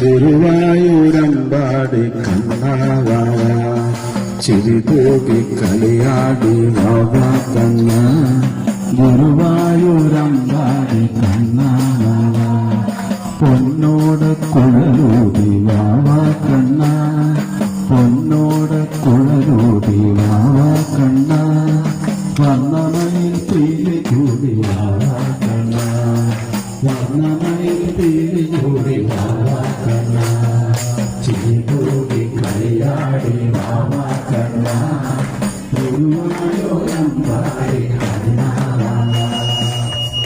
ഗുരുവായൂരമ്പാടി ചിരി ചിരിതൂകി കളിയാടി വാവ കണ്ണ ഗുരുവായൂരമ്പാടി കണ്ണാവ. പൊന്നോട് കുഴലൂടി വാവ കണ്ണ. പൊന്നോട് കുഴലൂടി വാവ കണ്ണ. വർണമയിൽ തീരി കൂടി വാവ കണ്ണ. വർണമയിൽ തീരി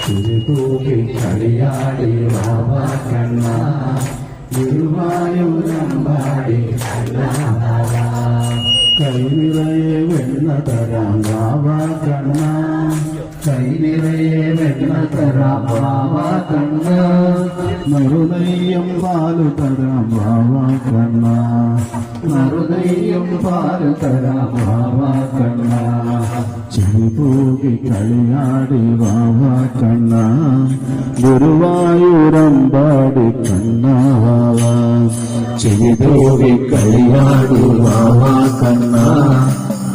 തിരുതൂകി കളിയാടി വാവ കണ്ണ ഗുരുവായൂരമ്പാടി കണ്ണാവാവ കൈ നിറയെ വെണ്ണ തരാം വാവ കണ്ണ കൈ നിറയെ വെണ്ണ തരാം വാവ കണ്ണ നറുനെയ്യം പാലു തരാം വാവ കണ്ണ നറുനെയ്യം പാലു തരാം വാവ കണ്ണ. ചെറുപൂകി കളിയാടി വാവ കണ്ണ. ഗുരുവായൂരമ്പാടി കണ്ണ വാവ. ചെറുപൂകി കളിയാടി വാവ കണ്ണ.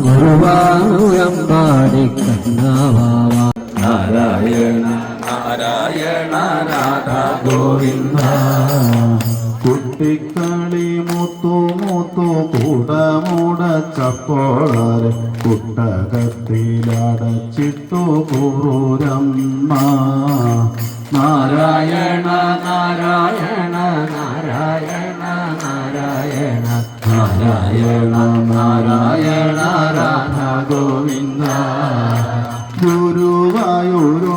ഗുരുവായൂരമ്പാടി കണ്ണ വാവ. നാരായണ നാരായണ രാധ ഗോവിന്ദ. കുട്ടിക്കളി മൂത്തു മൂത്തു കൂടമുടച്ചപ്പോളരെ കുട്ടകത്തിലടച്ചിട്ടു കുറൂരമ്മ. നാരായണ നാരായണ നാരായണ നാരായണ നാരായണ നാരായണ രാധ ഗോവിന്ദ ഗുരുവായൂരു